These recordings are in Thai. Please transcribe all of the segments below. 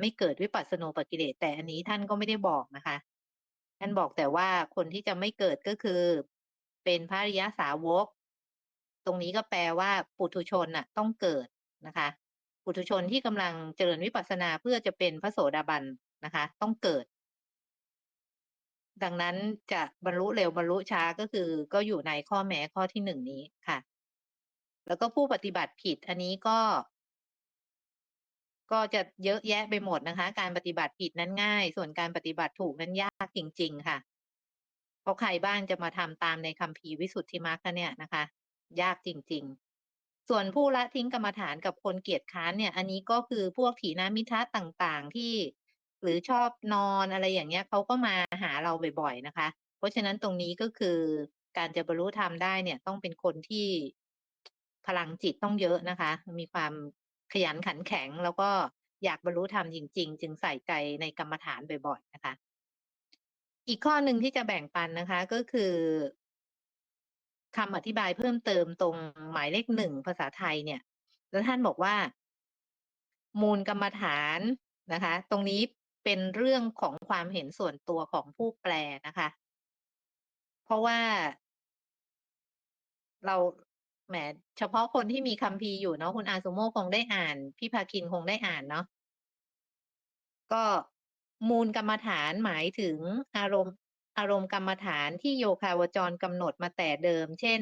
ไม่เกิดวิปัสสนูปกิเลสแต่อันนี้ท่านก็ไม่ได้บอกนะคะ ท่านบอกแต่ว่าคนที่จะไม่เกิดก็คือ เป็นพระริยสาวก ตรงนี้ก็แปลว่าปุถุชนน่ะ ต้องเกิดนะคะ ปุถุชนที่กำลังเจริญวิปัสสนาเพื่อจะเป็นพระโสดาบันนะคะ ต้องเกิด ดังนั้นจะบรรลุเร็วบรรลุช้าก็คือ ก็อยู่ในข้อแม้ข้อที่หนึ่งนี้ค่ะ แล้วก็ผู้ปฏิบัติผิด อันนี้ก็ ก็จะเยอะแยะไปหมดนะคะ การปฏิบัติผิดนั้นง่าย ส่วนการปฏิบัติถูกนั้นยากจริง ๆ ค่ะ เพราะใครบ้างจะมาทำตามในคัมภีร์วิสุทธิมรรคเนี่ยนะคะ ยากจริง ๆ ส่วนผู้ละทิ้งกรรมฐานกับคนเกียจค้านเนี่ย อันนี้ก็คือพวกถีนามิทะต่างๆ ที่หรือชอบนอนอะไรอย่างเงี้ยเขาก็มาหาเราบ่อย ๆ นะคะ เพราะฉะนั้นตรงนี้ก็คือการจะบรรลุธรรมได้เนี่ย ต้องเป็นคนที่พลังจิตต้องเยอะนะคะ มีความ ขยันขันแข็ง แล้วก็อยากบรรลุธรรมจริง ๆ จึงใส่ใจในกรรมฐานบ่อยๆนะคะ อีกข้อหนึ่งที่จะแบ่งปันนะคะ ก็คือคำอธิบายเพิ่มเติมตรงหมายเลขหนึ่งภาษาไทยเนี่ย แล้วท่านบอกว่า มูลกรรมฐานนะคะ ตรงนี้เป็นเรื่องของความเห็นส่วนตัวของผู้แปลนะคะ เพราะว่า เรา แหมเฉพาะคนที่มีคัมภีร์อยู่เนาะคุณอาซูโม่คงได้อ่าน พี่ภาคินคงได้อ่านเนาะก็มูลกรรมฐานหมายถึงอารมณ์อารมณ์กรรมฐานที่โยคาวจรกำหนดมาแต่เดิม เช่น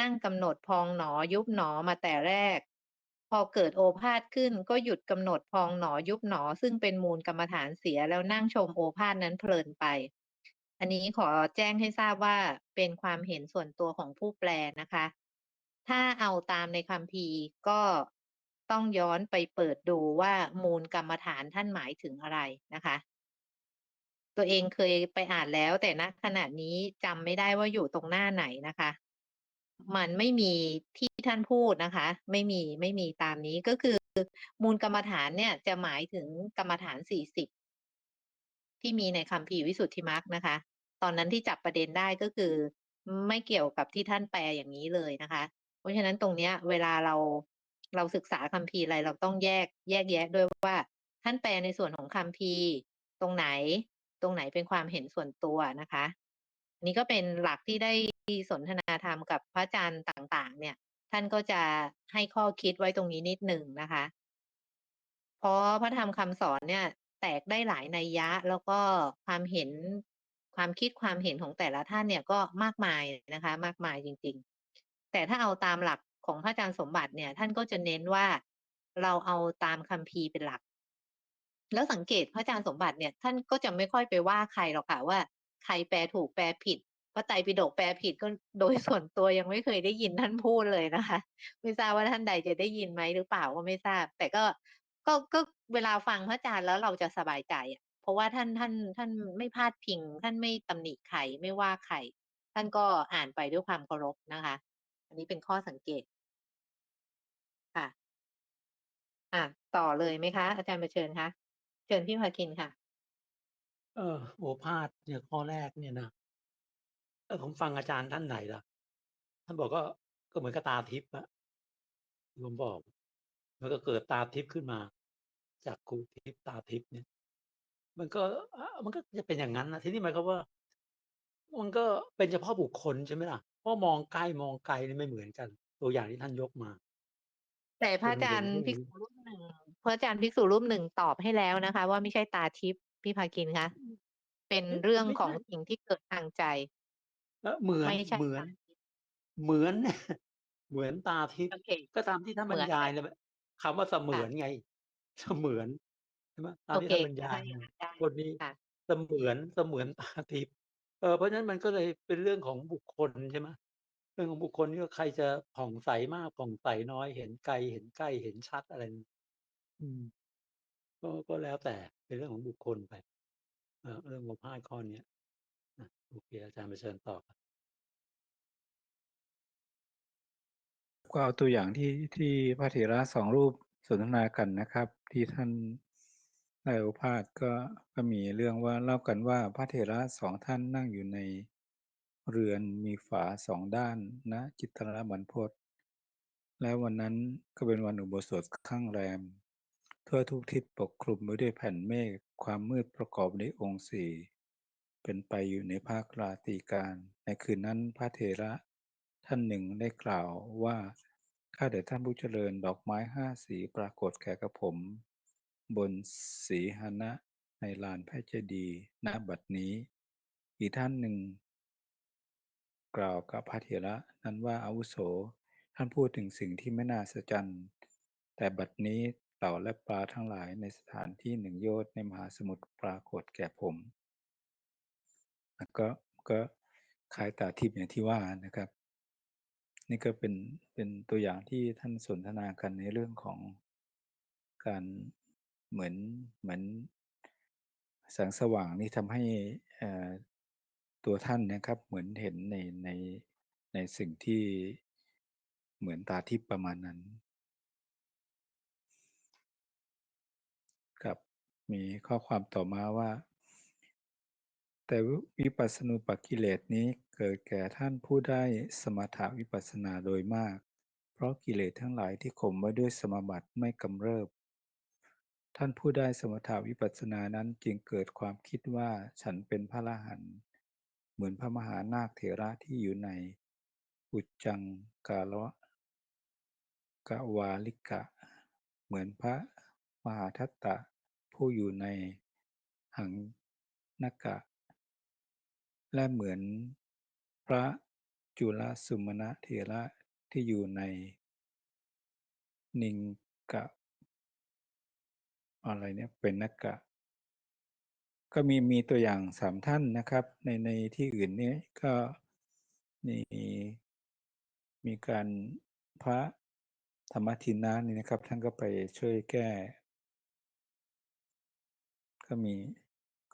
นั่งกำหนดพองหนอยุบหนอมาแต่แรก พอเกิดโอภาสขึ้นก็หยุดกำหนดพองหนอยุบหนอ ซึ่งเป็นมูลกรรมฐานเสียแล้วนั่งชมโอภาสนั้นเพลินไป อันนี้ขอแจ้งให้ทราบว่าเป็นความเห็นส่วนตัวของผู้แปลนะคะ ถ้าเอาตามในคัมภีก็ต้องย้อนไปเปิดดูว่ามูลกรรมฐานท่านหมายถึงอะไรนะคะ ตัวเองเคยไปอ่านแล้ว แต่ณขณะนี้จำไม่ได้ว่าอยู่ตรงหน้าไหนนะคะ มันไม่มีที่ท่านพูดนะคะ ไม่มีไม่มีตามนี้ก็คือมูลกรรมฐานเนี่ยจะหมายถึงกรรมฐาน40ที่มีในคัมภีวิสุทธิมรรคนะคะ ตอนนั้นที่จับประเด็นได้ก็คือ ไม่เกี่ยวกับที่ท่านแปลอย่างนี้เลยนะคะ ราะฉะนั้นตรงเนี้ย เวลาเราเราศึกษาคัมภีร์อะไรเราต้องแยกแยกแยะด้วยว่า ท่านแปลในส่วนของคัมภีร์ ตรงไหน ตรงไหนเป็นความเห็นส่วนตัวนะคะอันนี้ก็เป็นหลักที่ได้สนทนาธรรมกับพระอาจารย์ต่าง ๆ เนี่ย ท่านก็จะให้ข้อคิดไว้ตรงนี้นิดหนึ่งนะคะเพราะพระธรรมคำสอนเนี่ย แตกได้หลายนัยยะ แล้วก็ความเห็นความคิดความเห็นของแต่ละท่านเนี่ยก็มากมายนะคะ มากมายจริง ๆ แต่ถ้าเอาตามหลักของพระอาจารย์สมบัติเนี่ย ท่านก็จะเน้นว่าเราเอาตามคัมภีร์เป็นหลัก แล้วสังเกตพระอาจารย์สมบัติเนี่ย ท่านก็จะไม่ค่อยไปว่าใครหรอกค่ะว่า ใครแปลถูกแปลผิดพระไตรปิฎกแปลผิดก็โดยส่วนตัวยังไม่เคยได้ยินท่านพูดเลยนะคะ ไม่ทราบว่าท่านใดจะได้ยินไหมหรือเปล่าก็ไม่ทราบ แต่ก็ก็ก็เวลาฟังพระอาจารย์แล้วเราจะสบายใจอะเพราะว่าท่านท่านท่านไม่พาดพิง ท่านไม่ตำหนิใครไม่ว่าใครท่านก็อ่านไปด้วยความเคารพนะคะ อันนี้เป็นข้อสังเกต ค่ะ อ่าต่อเลยไหมคะ อาจารย์ประเชิญคะ เชิญพี่ภาคินค่ะ เออโอภาสเนี่ยข้อแรกเนี่ยนะเออผมฟังอาจารย์ท่านไหนล่ะ ท่านบอกก็ก็เหมือนกับตาทิพย์อะผมบอก มันก็เกิดตาทิพย์ขึ้นมาจักขุทิพย์ตาทิพย์เนี่ย มันก็มันก็จะเป็นอย่างงั้นนะทีนี้หมายความว่า มันก็เป็นเฉพาะบุคคลใช่ไหมล่ะ เพราะมองใกล้มองไกลนี่ไม่เหมือนกัน ตัวอย่างที่ท่านยกมา แต่พระอาจารย์ภิกษุรูปหนึ่งพระอาจารย์ภิกษุรูปหนึ่งตอบให้แล้วนะคะ ว่าไม่ใช่ตาทิพย์พี่ภาคินคะเป็นเอ๊ะเรื่องไม่ขอใช่งสิ่งที่เกิดทางใจเออเหมือนไม่ใช่เหมือตานทิพย์เหมือน เหมือนตาทิพโอย์เคก็ตามที่ท่านเหบรมืรอนยากัยนเลยคำว่าเสมืค่อะนไง เสมือนใช่ไหมตาโอมที่เคท่านบรรยาถ้ายอย่างมานั้นได้คนนี้ค่ะเสมือนเสมือนตาทิพย์เออเพราะฉะนั้นมันก็เลยเป็นเรื่องของบุคคลใช่ไหม เรื่องของบุคคลที่ว่าใครจะผ่องใสมากผ่องใสน้อย เห็นไกลเห็นใกล้เห็นชัดอะไร อืม ก็ก็แล้วแต่เป็นเรื่องของบุคคลไป เออเรื่องโองภาสข้อเนี้ยอะโอเคอาจารย์ไปเชิญต่อครับก็เอาตัวอย่างที่ที่พระเถระ2รูปสนทนากันนะครับ ที่ท่านได้โอภาสก็ก็มีเรื่องว่าเล่ากันว่าพระเถระ2ท่านนั่งอยู่ใน เรือนมีฝา2ด้าน ณ จิตรบรรพตแล้ววันนั้นก็เป็นวันอุโบสถค่ำแรม ทั่วทุกทิศปกคลุมไปด้วยแผ่นเมฆความมืดประกอบด้วยองค์สี่เป็นไปอยู่ในภาคราตีการ ในคืนนั้นพระเถระท่านหนึ่งได้กล่าวว่าข้าแต่ท่านผู้เจริญดอกไม้ห้าสีปรากฏแก่กระผม บนสีหนะในลานพระเจดีย์ณบัดนี้ อีกท่านหนึ่ง กล่าวกับพระเถระนั้นว่าอาวุโส ท่านพูดถึงสิ่งที่ไม่น่าสะใจรแต่บัดนี้เต่าและปลาทั้งหลายในสถานที่หนึ่งโยชน์ในมหาสมุทรปรากฏแก่ผมก็ก็คล้ายตาทิพย์อย่างที่ว่านะครับ นี่ก็เป็นเป็นตัวอย่างที่ท่านสนทนากันในเรื่องของการเหมือนเหมือนแสงสว่างนี่ทำให้ ตัวท่านนะครับเหมือนเห็นในในในสิ่งที่เหมือนตาทิพย์ประมาณนั้น ครับมีข้อความต่อมาว่า แต่วิปัสสนูปกิเลสนี้เกิดแก่ท่านผู้ได้สมถาวิปัสสนาโดยมาก เพราะกิเลสทั้งหลายที่ข่มไว้ด้วยสมบัติไม่กำเริบ ท่านผู้ได้สมถาวิปัสสนานั้นจึงเกิดความคิดว่าฉันเป็นพระอรหันต์ เหมือนพระมหานาคเถระที่อยู่ใน อุจจังกาละกะวาลิกะ เหมือนพระมหาทัตตะผู้อยู่ในหังนกะ และเหมือนพระจุลสุมณะเถระที่อยู่ใน นิงกะ อะไรเนี่ยเป็นนักกะ ก็มีมีตัวอย่างสามท่านนะครับ ในในที่อื่นนี้ก็มีมีการพระธรรมทินนะนี่นะครับ ท่านก็ไปช่วยแก้ ก็มี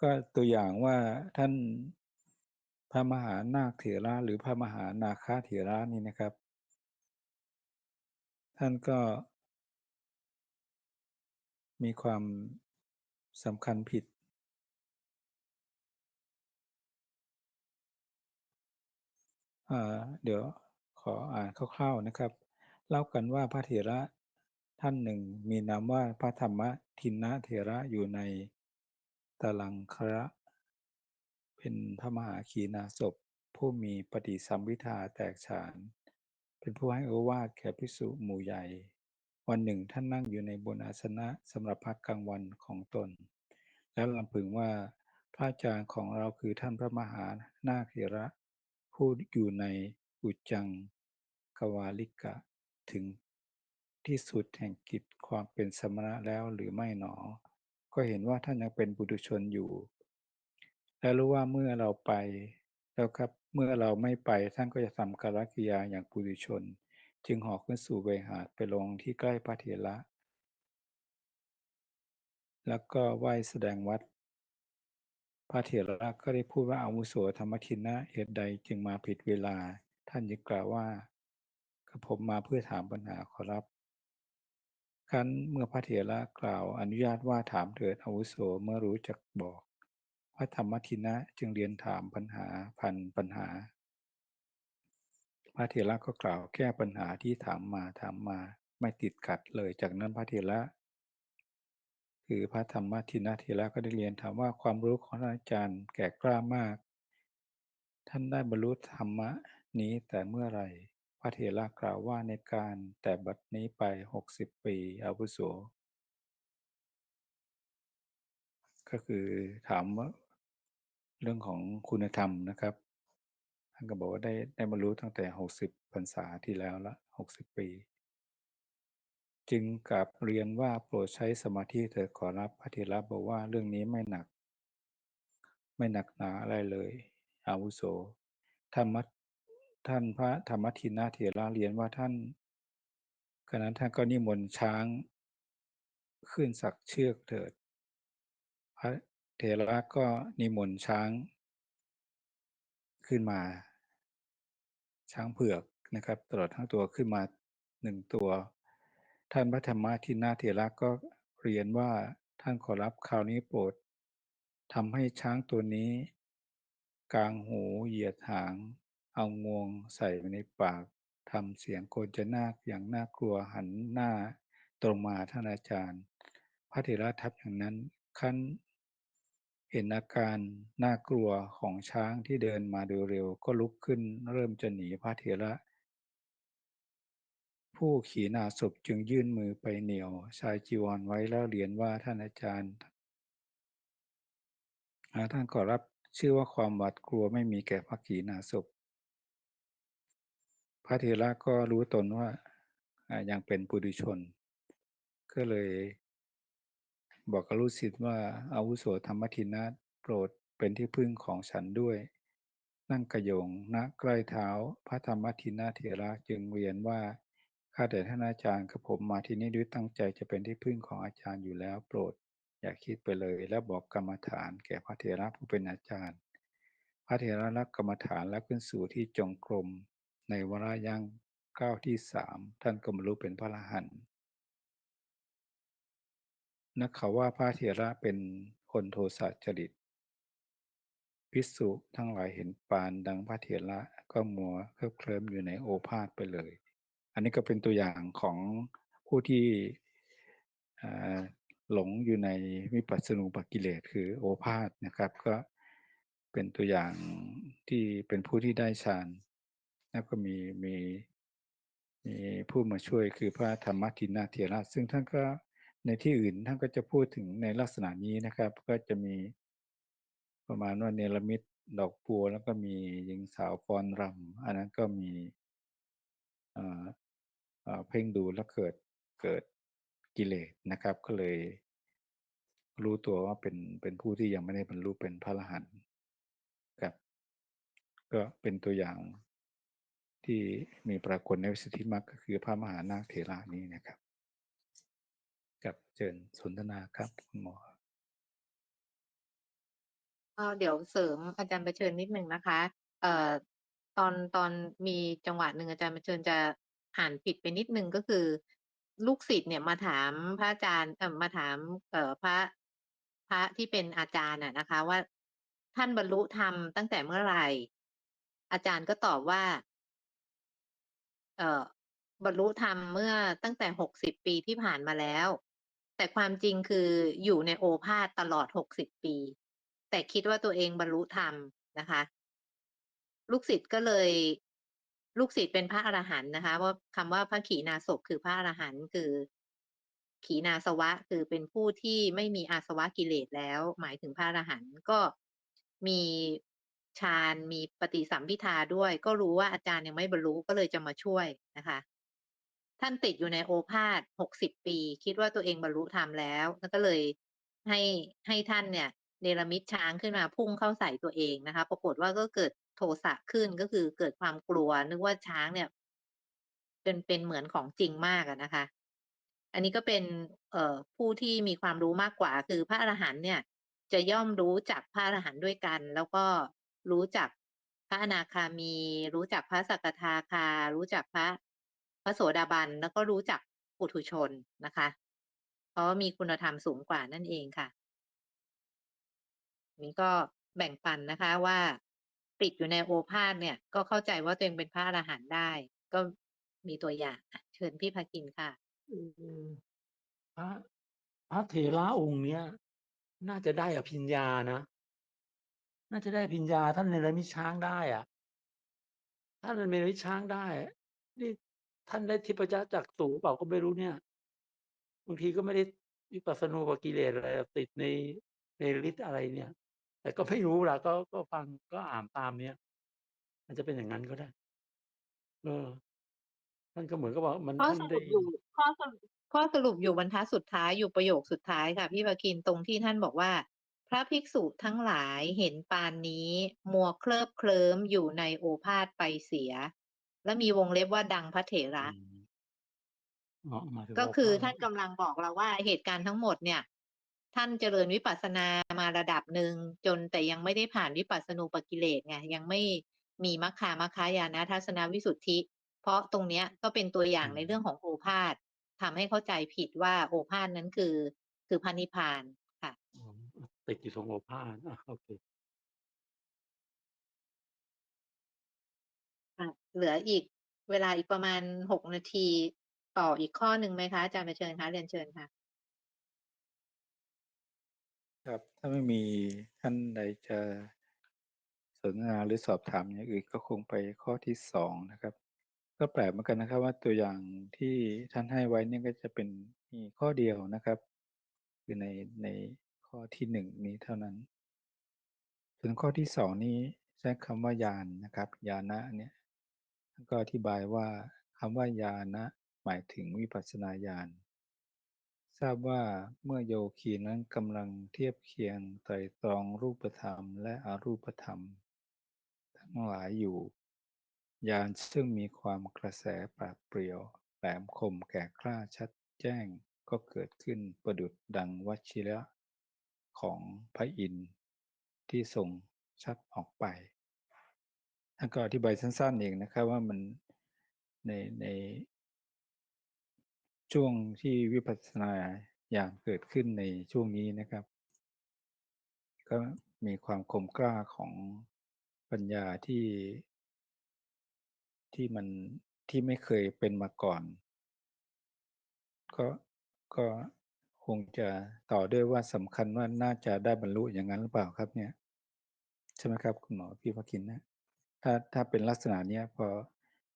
ก็ตัวอย่างว่าท่านพระมหานาคเถระหรือพระมหานาคาเถระนี่นะครับ ท่านก็มีความสำคัญผิด เดี๋ยวขออ่านคร่าวๆนะครับ เล่ากันว่าพระเถระท่านหนึ่งมีนามว่าพระธรรมทินนะเถระอยู่ในตลังคระ เป็นพระมหาขีณาสพผู้มีปฏิสัมวิทาแตกฉาน เป็นผู้ให้โอวาทแก่ภิกษุหมู่ใหญ่ วันหนึ่งท่านนั่งอยู่ในบนอาสนะสำหรับพักกลางวันของตน แล้วลำพึงว่าพระอาจารย์ของเราคือท่านพระมหานาคเถระ ผู้อยู่ในอุจจังกวาลิกะ ถึงที่สุดแห่งกิจความเป็นสมณะแล้วหรือไม่หนอ ก็เห็นว่าท่านยังเป็นบุตุชนอยู่ และรู้ว่าเมื่อเราไปแล้วครับ เมื่อเราไม่ไปท่านก็จะทำการกิยาอย่างปุถุชน จึงหอกขึ้นสู่เวหาดไปลงที่ใกล้พระเถระแล้วก็ไหว้แสดงวัด พระเถระก็ได้พูดว่าอาวุโสธรรมทินนะเหตุใดจึงมาผิดเวลา ท่านยึงกล่าวว่ากระผมมาเพื่อถามปัญหาขอรับครั้นเมื่อพระเถระกล่าวอนุญาตว่าถามเถิดอาวุโสเมื่อรู้จักบอก พระธรรมทินะจึงเรียนถามปัญหาพันปัญหา พระเถระก็กล่าวแก้ปัญหาที่ถามมาถามมาไม่ติดขัดเลยจากนั้นพระเถระ คือพระธรรมทินาเถระก็ได้เรียนถามว่าความรู้ของอาจารย์แก่กล้ามาก ท่านได้บรรลุธรรมะนี้แต่เมื่อไรพระเถระกล่าวว่าในการแต่บัดนี้ไปหกสิบปีอาวุโสก็คือถามว่าเรื่องของคุณธรรมนะครับท่านก็บอกว่าได้ได้บรรลุตั้งแต่หกสิบพรรษาที่แล้วละหกสิบปี จึงกลับเรียนว่าโปรดใช้สมาธิเถิดขอรับพระเถระบอกว่าเรื่องนี้ไม่หนัก ไม่หนักหนาอะไรเลยอาวุโสธรรมท่านพระธรรมทินนาเถระเรียนว่าท่านขณะท่านก็นิมนต์ช้าง ขึ้นสักเชือกเถิด พระเถระก็นิมนต์ช้าง ขึ้นมา ช้างเผือกนะครับ ตลอดทั้งตัวขึ้นมาหนึ่งตัว ท่านพระธรรมทินาเถระก็เรียนว่าท่านขอรับคราวนี้โปรดทำให้ช้างตัวนี้ กลางหูเหยียดหาง เอางวงใส่ในปากทำเสียงโกนจะนาคอย่างน่ากลัวหันหน้าตรงมาท่านอาจารย์ พระเถระทับอย่างนั้นขั้นเห็นอาการน่ากลัวของช้างที่เดินมาโดยเร็ว ก็ลุกขึ้นเริ่มจะหนีพระเถระ ผู้ขีณาสพจึงยื่นมือไปเหนี่ยวชายจีวรไว้แล้วเรียนว่าท่านอาจารย์ท่านขอรับชื่อว่าความหวาดกลัวไม่มีแก่พระขีณาสพพระเถระก็รู้ตนว่ายังเป็นปุถุชน ก็เลยบอกกับลูกศิษย์ว่าอาวุโสธรรมทินะโปรดเป็นที่พึ่งของฉันด้วย นั่งกระโยงณใกล้เท้าพระธรรมทินะเถระจึงเรียนว่า ข้าแต่ท่านอาจารย์กับผมมาที่นี่ด้วยตั้งใจจะเป็นที่พึ่งของอาจารย์อยู่แล้วโปรด อย่าคิดไปเลย และบอกกรรมฐานแก่พระเถระผู้เป็นอาจารย์ พระเถระรับกรรมฐานและขึ้นสู่ที่จงกรมในวระย่างก้าวที่สามท่านก็บรรลุเป็นพระอรหันต์นักเขาว่าพระเถระเป็นคนโทสะจริตภิกษุทั้งหลายเห็นปานดังพระเถระก็มัวเคลิบเคลิ้มอยู่ในโอภาษไปเลย อันนี้ก็เป็นตัวอย่างของผู้ที่หลงอยู่ในวิปัสสนูปกิเลสคือโอภาษนะครับ ก็เป็นตัวอย่างที่เป็นผู้ที่ได้ฌานแล้วก็มีมีมีผู้มาช่วยคือพระธรรมทินนาเถระซึ่งท่านก็ในที่อื่นท่านก็จะพูดถึงในลักษณะนี้นะครับ ก็จะมีประมาณว่าเนรมิตดอกบัวแล้วก็มีหญิงสาวฟ้อนรำอันนั้นก็มี เพ่งดูแล้วเกิดเกิดกิเลสนะครับ ก็เลย รู้ตัวว่าเป็นเป็นผู้ที่ยังไม่ได้บรรลุเป็นพระอรหันต์ครับ ก็เป็นตัวอย่างที่มีปรากฏในวิสุทธิมรรคก็คือพระมหานาคเถระนี้นะครับ กับเชิญสนทนาครับคุณหมอเดี๋ยวเสริมอาจารย์ประเชิญนิดหนึ่งนะคะ เอ่อ ตอน ตอนมีจังหวะหนึ่งอาจารย์ประเชิญจะอ่านผิดไปนิดนึงก็คือลูกศิษย์เนี่ยมาถามพระอาจารย์ เอ่อ มาถาม เอ่อ พระ พระที่เป็นอาจารย์นะนะคะว่า ท่านบรรลุธรรมตั้งแต่เมื่อไหร่อาจารย์ก็ตอบว่า เอ่อ บรรลุธรรมเมื่อตั้งแต่หกสิบปีที่ผ่านมาแล้ว แต่ความจริงคืออยู่ในโอภาสตลอดหกสิบปี แต่คิดว่าตัวเองบรรลุธรรมนะคะ ลูกศิษย์ก็เลย ลูกศิษย์เป็นพระอรหันต์นะคะว่าคำว่าพระขีณาสพคือพระอรหันต์คือ ขีณาสวะคือเป็นผู้ที่ไม่มีอาสวะกิเลสแล้ว หมายถึงพระอรหันต์ก็มีฌานมีปฏิสัมพิทาด้วย ก็รู้ว่าอาจารย์ยังไม่บรรลุก็เลยจะมาช่วยนะคะ ท่านติดอยู่ในโอภาสหกสิบปี คิดว่าตัวเองบรรลุธรรมแล้วแล้วก็เลยให้ให้ท่านเนี่ยเนรมิตช้างขึ้นมาพุ่งเข้าใส่ตัวเองนะคะ ปรากฏว่าก็เกิด ทสะขึ้นก็คือเกิดความกลัว นึกว่าช้างเนี่ย เป็นเป็นเหมือนของจริงมากนะคะ อันนี้ก็เป็นเอ่อผู้ที่มีความรู้มากกว่า คือพระอรหันต์เนี่ย จะย่อมรู้จักพระอรหันต์ด้วยกัน แล้วก็รู้จักพระอนาคามี รู้จักพระสักทาคา รู้จักพระพระโสดาบันแล้วก็รู้จักปุถุชนนะคะเพราะว่ามีคุณธรรมสูงกว่านั่นเองค่ะนี้ก็แบ่งปันนะคะว่า ติดอยู่ในโอภาสเนี่ย ก็เข้าใจว่าตัวเองเป็นพระอรหันต์ได้ ก็มีตัวอย่างเชิญพี่ภาคินค่ะพระพระเถระองค์เนี้ย น่าจะได้อภิญญานะ น่าจะได้อภิญญาท่านเนรมิช้างได้อะท่านเนรมิช้างได้นี่ท่านได้ทิพยจักสูเปล่าก็ไม่รู้เนี่ยบางทีก็ไม่ได้วิปัสสนูปกิเลสอะไรติดในในฤทธิ์อะไรเนี่ย แต่ก็ไม่รู้ล่ะ ก็ ก็ฟัง ก็อ่านตามเนี้ยมันจะเป็นอย่างนั้นก็ได้ เออ ท่านก็เหมือนกับว่า มัน ข้อท่านสได้รุปอยู่ ข้อสรุป ข้อสรุปอยู่บรรทัดสุดท้าย อยู่ประโยคสุดท้ายค่ะพี่ภาคิน ตรงที่ท่านบอกว่า พระภิกษุทั้งหลายเห็นปานนี้ มัวเคลิบเคลิ้มอยู่ในโอภาสไปเสีย แล้วมีวงเล็บว่า ดังพระเถระอืมอ๋อ หมายถึงก็โอคือภาสท่านกำลังบอกเราว่า เหตุการณ์ทั้งหมดเนี่ย ท่านเจริญวิปัสสนามาระดับหนึ่งจนแต่ยังไม่ได้ผ่านวิปัสสนูปกิเลสไงยังไม่มีมัคคามัคคายานะทัศนวิสุทธิ เพราะตรงเนี้ยก็เป็นตัวอย่างในเรื่องของโอภาสทำให้เข้าใจผิดว่าโอภาสนั้นคือ คือพระนิพพานค่ะอ๋อติดอยู่ตรงโอภาสอะโอเคอะเหลืออีกเวลาอีกประมาณหกนาทีต่ออีกข้อหนึ่งไหมคะอาจารย์ไปเชิญคะเรียนเชิญค่ะ ครับ ถ้าไม่มีท่านใดจะ สนทนาหรือสอบถามอย่างอื่น ก็คงไปข้อที่สองนะครับ ก็แปลกเหมือนกันนะครับว่า ตัวอย่างที่ท่านให้ไว้เนี่ยก็จะเป็นมีข้อเดียวนะครับ คือใน ในข้อที่หนึ่งนี้เท่านั้น ส่วนข้อที่สองนี้ใช้คำว่ายานนะครับยานะเนี่ย ท่านก็อธิบายว่า คำว่ายานะหมายถึงวิปัสสนาญาณ ทราบว่าเมื่อโยคีนั้นกำลังเทียบเคียงไตรตรองรูปธรรมและอรูปธรรม ทั้งหลายอยู่ญาณซึ่งมีความกระแสปราดเปรียวแหลมคมแก่กล้าชัดแจ้งก็เกิดขึ้นประดุจดังวชิระของพระอินทร์ที่ทรงชักออกไปท่านก็อธิบายสั้นๆเองนะครับว่ามันในใน ช่วงที่วิปัสสนาญาณเกิดขึ้นในช่วงนี้นะครับ ก็มีความคมกล้าของปัญญาที่ที่มันที่ไม่เคยเป็นมาก่อน ก็ก็คงจะต่อด้วยว่าสำคัญว่าน่าจะได้บรรลุอย่างนั้นหรือเปล่าครับเนี่ย ใช่ไหมครับ คุณหมอพี่พักคินนะถ้าถ้าเป็นลักษณะเนี้ยพอ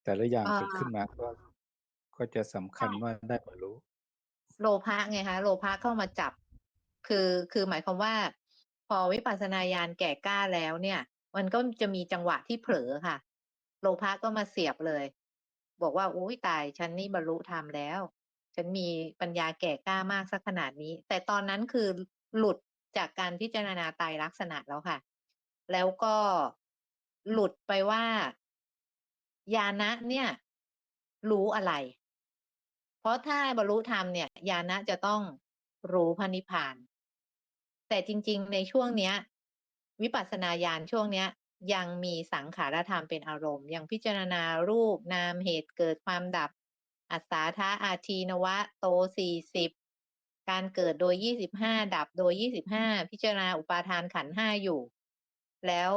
แต่ละอย่างอ่าเกิดขึ้นมาก็ ก็จะสำคัญว่าได้บรรลุโลภะไงคะโลภะเข้ามาจับ คือคือหมายความว่า พอวิปัสสนาญาณแก่กล้าแล้วเนี่ย มันก็จะมีจังหวะที่เผลอค่ะ โลภะก็มาเสียบเลย บอกว่าอุ้ยตาย ฉันนี่บรรลุธรรมแล้ว ฉันมีปัญญาแก่กล้ามากสักขนาดนี้ แต่ตอนนั้นคือหลุดจากการพิจารณาไตรลักษณะแล้วค่ะ แล้วก็หลุดไปว่าญาณะเนี่ย รู้อะไรเพ ราะถ้าบรรลุธรรมเนี่ยญาณะจะต้องรู้พระนิพพาน แต่จริง ๆ ในช่วงเนี้ย วิปัสสนาญาณช่วงเนี้ย ยังมีสังขารธรรมเป็นอารมณ์ ยังพิจารณารูปนามเหตุเกิดความดับ อัศสาทะอาทีนวะ โตสี่สิบการเกิดโดยยี่สิบห้าดับโดยยี่สิบห้าพิจารณาอุปาทานขันธ์ห้าอยู่ แล้ว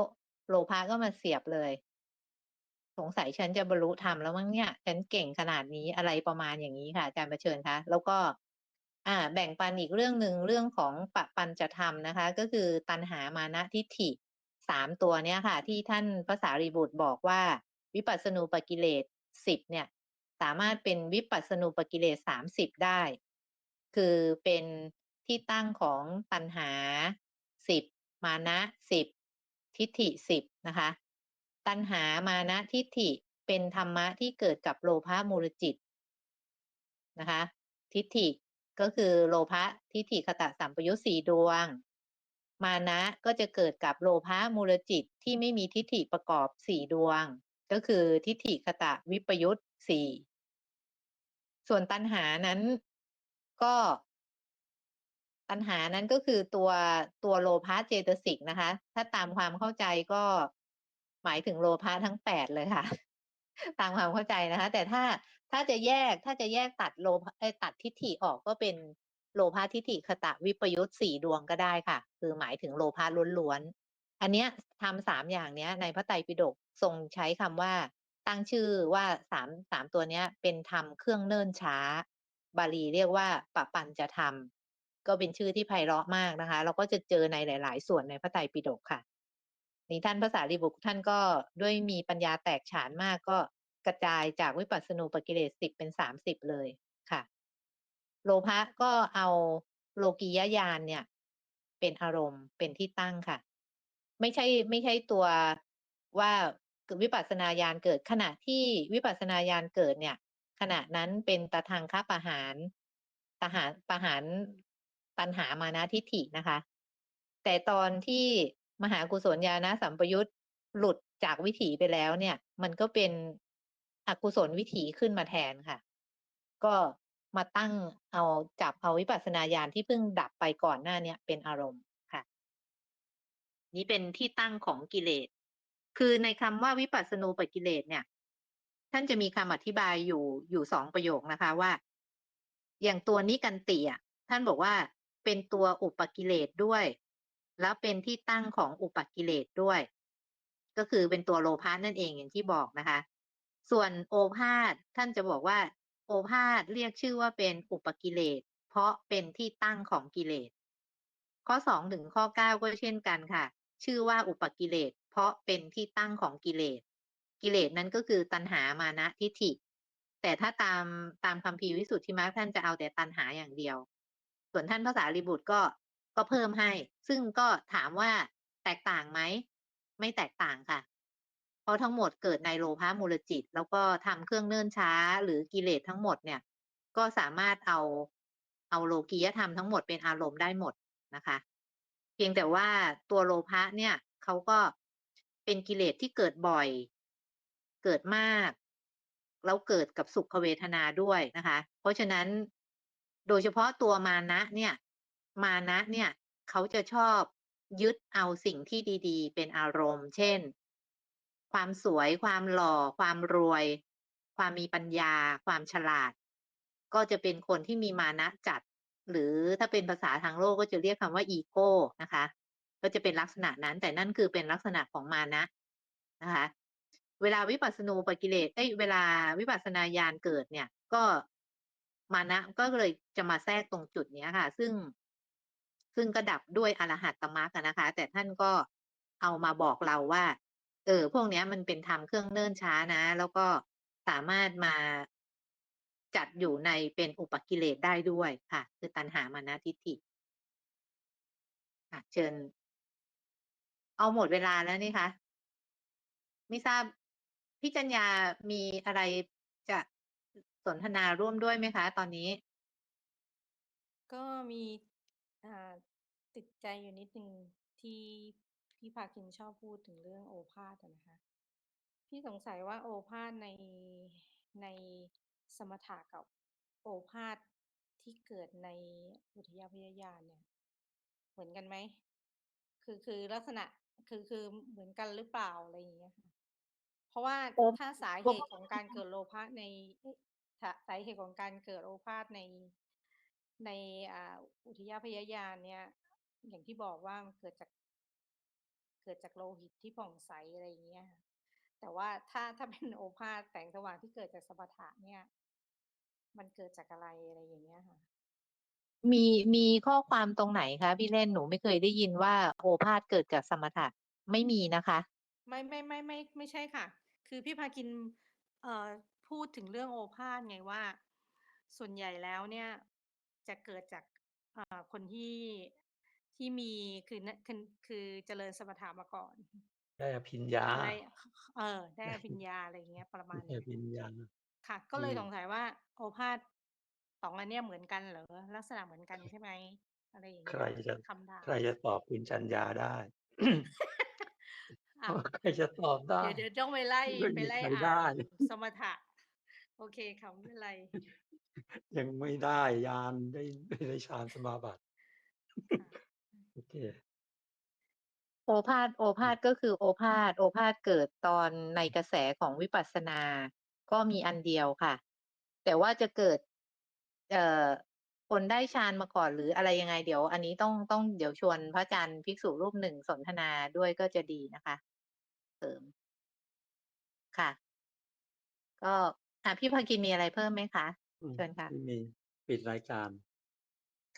โลภะก็มาเสียบเลย สงสัยฉันจะบรรลุธรรมแล้วมั้งเนี่ยฉันเก่งขนาดนี้อะไรประมาณอย่างนี้ค่ะอาจารย์ประเชิญคะแล้วก็ อ่า แบ่งปันอีกเรื่องหนึ่งเรื่องของปะปัญจธรรมนะคะ ก็คือตัณหามานะทิฏฐิสามตัวเนี้ยค่ะ ที่ท่านภาษารีบุตรบอกว่า วิปัสสนูปกิเลสสิบเนี่ย สามารถเป็นวิปัสสนูปกิเลสสามสิบได้ คือเป็นที่ตั้งของตัณหาสิบมานะสิบทิฏฐิสิบนะคะ ตัณหามานะทิฏฐิเป็นธรรมะที่เกิดกับโลภะมูลจิตนะคะ ทิฏฐิก็คือโลภะทิฏฐิคตะสัมปยุสี่ดวง มานะก็จะเกิดกับโลภะมูลจิตที่ไม่มีทิฏฐิประกอบสี่ดวง ก็คือทิฏฐิคตะวิปยุตสี่ส่วนตัณหานั้นก็ตัณหานั้นก็คือตัวตัวโลภะเจตสิกนะคะ ถ้าตามความเข้าใจก็ หมายถึงโลภะทั้งแปดเลยค่ะ ตามความเข้าใจนะคะ แต่ถ้าถ้าจะแยกถ้าจะแยกตัดโลภะตัดทิฏฐิออกก็เป็นโลภะทิฏฐิคตะวิปยุตสี่ดวงก็ได้ค่ะ คือหมายถึงโลภะล้วนๆอันเนี้ยทำสามอย่างเนี้ย ในพระไตรปิฎกทรงใช้คำว่า ตั้งชื่อว่าสามสามตัวเนี้ย เป็นธรรมเครื่องเนิ่นช้า บาลีเรียกว่าปะปัญจะธรรมก็เป็นชื่อที่ไพเราะมากนะคะ เราก็จะเจอในหลาย ๆ ส่วนในพระไตรปิฎกค่ะ นี่ท่านภาษารีบุตรท่านก็ด้วยมีปัญญาแตกฉานมากก็กระจายจากวิปัสสนูปกิเลสสิบเป็นสามสิบเลยค่ะ โลภะก็เอาโลกียญาณเนี่ย เป็นอารมณ์เป็นที่ตั้งค่ะ ไม่ใช่ไม่ใช่ตัวว่าวิปัสสนาญาณเกิดขณะที่วิปัสสนาญาณเกิดเนี่ย ขณะนั้นเป็นตะทางคประหารตหารประหารตัณหามานะทิฏฐินะคะ แต่ตอนที่ มหากุศลญาณสัมปยุตหลุดจากวิถีไปแล้วเนี่ย มันก็เป็นอกุศลวิถีขึ้นมาแทนค่ะ ก็มาตั้งเอาจับเอาวิปัสสนาญาณที่เพิ่งดับไปก่อนหน้าเนี้ยเป็นอารมณ์ค่ะ นี่เป็นที่ตั้งของกิเลส คือในคำว่าวิปัสสนูปกิเลสเนี่ย ท่านจะมีคำอธิบายอยู่อยู่สองประโยคนะคะว่า อย่างตัวนิกันติอะท่านบอกว่าเป็นตัวอุปกิเลสด้วย แล้วเป็นที่ตั้งของอุปกิเลสด้วย ก็คือเป็นตัวโลภะนั่นเองอย่างที่บอกนะคะ ส่วนโอภาษท่านจะบอกว่า โอภาษเรียกชื่อว่าเป็นอุปกิเลส เพราะเป็นที่ตั้งของกิเลส ข้อสองถึงข้อเก้าก็เช่นกันค่ะ ชื่อว่าอุปกิเลส เพราะเป็นที่ตั้งของกิเลส กิเลสนั้นก็คือตัณหามานะทิฏฐิ แต่ถ้าตามตามคัมภีวิสุทธิมรรคท่านจะเอาแต่ตัณหาอย่างเดียว ส่วนท่านภาษารีบุตรก็ ก็เพิ่มให้ ซึ่งก็ถามว่าแตกต่างไหม ไม่แตกต่างค่ะ เพราะทั้งหมดเกิดในโลภะมูลจิต แล้วก็ทำเครื่องเนิ่นช้าหรือกิเลสทั้งหมดเนี่ย ก็สามารถเอาเอาโลกียธรรมทั้งหมดเป็นอารมณ์ได้หมดนะคะ เพียงแต่ว่าตัวโลภะเนี่ยเขาก็เป็นกิเลสที่เกิดบ่อย เกิดมากแล้วเกิดกับสุขเวทนาด้วยนะคะ เพราะฉะนั้นโดยเฉพาะตัวมานะเนี่ย มานะเนี่ยเขาจะชอบยึดเอาสิ่งที่ดี ๆ เป็นอารมณ์ เช่น ความสวย ความหล่อ ความรวย ความมีปัญญา ความฉลาด ก็จะเป็นคนที่มีมานะจัด หรือถ้าเป็นภาษาทางโลกก็จะเรียกคำว่าอีโก้นะคะ ก็จะเป็นลักษณะนั้น แต่นั่นคือเป็นลักษณะของมานะนะคะ เวลาวิปัสสนูปกิเลสเอ้ยเวลาวิปัสสนาญาณเกิดเนี่ย ก็มานะก็เลยจะมาแทรกตรงจุดนี้ค่ะ ซึ่ง ซึ่งก็ดับด้วยอรหัตตมรรคนะคะ แต่ท่านก็เอามาบอกเราว่า เออ พวกนี้มันเป็นธรรมเครื่องเนิ่นช้านะ แล้วก็สามารถมาจัดอยู่ในเป็นอุปกิเลสได้ด้วยค่ะ คือตัณหามานะทิฏฐิค่ะเชิญ เอาหมดเวลาแล้วนี่คะไม่ทราบพี่จัญญามีอะไรจะสนทนาร่วมด้วยไหมคะ ตอนนี้ ก็มีอ่า ติดใจอยู่นิดนึงที่พี่พาคินชอบพูดถึงเรื่องโอภาษอะนะคะ พี่สงสัยว่าโอภาษในในสมถะกับโอภาษที่เกิดในอุทยพยายานเนี่ย เหมือนกันไหม คือคือลักษณะคือคือเหมือนกันหรือเปล่าอะไรอย่างเงี้ยค่ะ เพราะว่าโอถ้าสาโอเหตุของการเกิดโลภะในเอ๊ะถ้าสาเหตุของการเกิดโอภาษในในอ่าอุทยพยายานเนี่ย อย่างที่บอกว่ามันเกิดจาก เกิดจากโลหิตที่ผ่องใสอะไรอย่างเงี้ยค่ะแต่ว่าถ้าถ้าเป็นโอภาสแสงสว่างที่เกิดจากสมถะเนี่ย มันเกิดจากอะไรอะไรอย่างเงี้ยค่ะ มีมีข้อความตรงไหนคะพี่เล่นหนูไม่เคยได้ยินว่าโอภาษเกิดจากสมถะไม่มีนะคะ ไม่ไม่ไม่ไม่ไม่ใช่ค่ะ คือพี่พากินเอ่อพูดถึงเรื่องโอภาษไงว่า ส่วนใหญ่แล้วเนี่ย จะเกิดจากเอ่อคนที่ ที่มีคือนะคือคือเจริญสมถะมาก่อน ได้อภิญญาอะไรเออ ได้อภิญญาอะไรอย่างเงี้ย ประมาณได้อเนี้ยภิญญาค่ะ ก็เลยอืมสงสัยว่า โอภาษสองอันเนี้ยเหมือนกันเหรอลักษณะเหมือนกันใช่ไหมอะไรอย่างใคเงี้รยจะคำถามใครจะตอบคุณจัญญาได้อ้าวใครจะตอบได้ เดี๋ยวเดี๋ยวต้องไปไล่ไม่ไปมีไล่ใครอ่าได้นสมถะ โอเคค่ะไม่เป็นไร ยังไม่ได้ยานได้ไม่ได้ฌานสมาบัติค่ะโอเค โอภาษโอภาษก็คือโอภาษโอภาษเกิดตอนในกระแสของวิปัสสนา ก็มีอันเดียวค่ะ แต่ว่าจะเกิด เอ่อคนได้ฌานมาก่อนหรืออะไรยังไงเดี๋ยว อันนี้ต้องต้องเดี๋ยวชวนพระอาจารย์ภิกษุรูปหนึ่งสนทนาด้วยก็จะดีนะคะเสริมค่ะ ก็อะพี่ภากินมีอะไรเพิ่มไหมคะอืมเชิญค่ะ ไม่มีปิดรายการ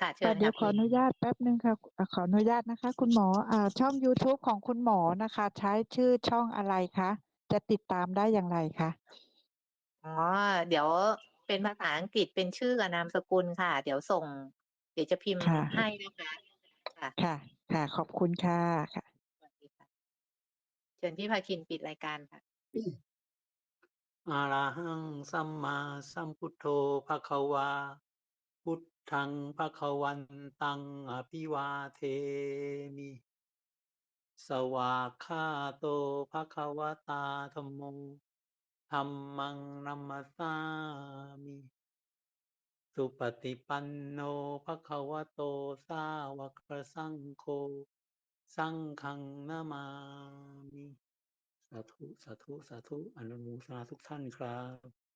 ค่ะเชิค่ะญเดี๋ยวค่ะขออนุญาตแป๊บนึงค่ะอ่าขออนุญาตนะคะ คุณหมออ่าช่อง YouTube ของคุณหมอนะคะ ใช้ชื่อช่องอะไรคะจะติดตามได้อย่างไรคะอ๋อเดี๋ยวเป็นภาษาอังกฤษเป็นชื่อกับนามสกุลค่ะ เดี๋ยวส่ง เดี๋ยวจะพิมพ์ค่ะให้นะคะค่ะค่ะ ค่ะ ขอบคุณค่ะค่ะ สวัสดีค่ะ เชิญพี่ภาคินปิดรายการค่ะอาระหังสัมมาสัมพุทโธภะคะวา พุท ธังภะควันตังอภิวาเทมิ สวากขาโตภะควตาธัมโมธัมมังนัมมัสสามิ สุปฏิปันโนภะควโตสาวกสังโฆสังฆังนามามิ สาธุ สาธุ สาธุ อนุโมทนาทุกท่านครับ